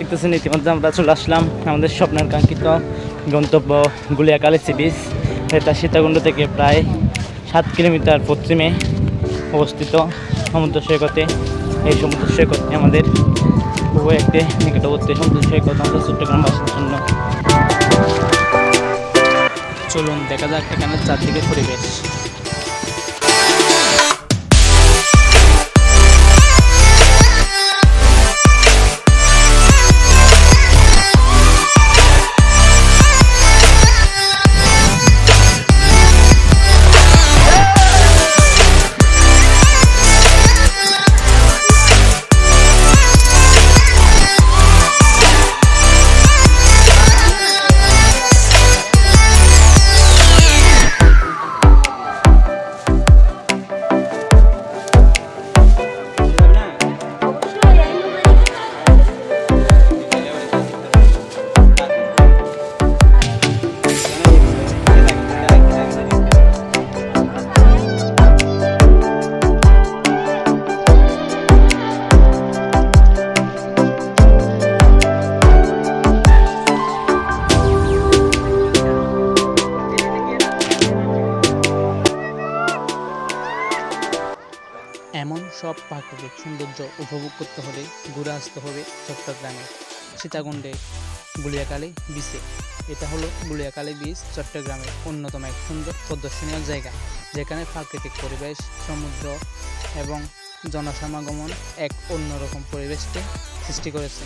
দেখতেছেন, ইতিমধ্যে আমরা চলে আসলাম আমাদের স্বপ্নের কাঙ্ক্ষিত গন্তব্য গুলিয়াকালী সি বিচ এটা সীতাকুণ্ড থেকে প্রায় সাত কিলোমিটার পশ্চিমে অবস্থিত সমুদ্র সৈকতে। এই সমুদ্র সৈকতটি আমাদের খুব একটি নিকটবর্তী সমুদ্র সৈকত আমাদের চট্টগ্রামবাসীর জন্য চলুন, দেখা যাক এখানে চারদিকে পরিবেশ। এমন সব প্রাকৃতিক সৌন্দর্য উপভোগ করতে হলে ঘুরে আসতে হবে চট্টগ্রামে। সীতাকুণ্ডে গুলিয়াকালী বিচে এটা হলো গুলিয়াকালী বিচ চট্টগ্রামের অন্যতম এক সুন্দর প্রদর্শনীয় জায়গা, যেখানে প্রাকৃতিক পরিবেশ, সমুদ্র এবং জনসমাগমন এক অন্যরকম পরিবেশকে সৃষ্টি করেছে।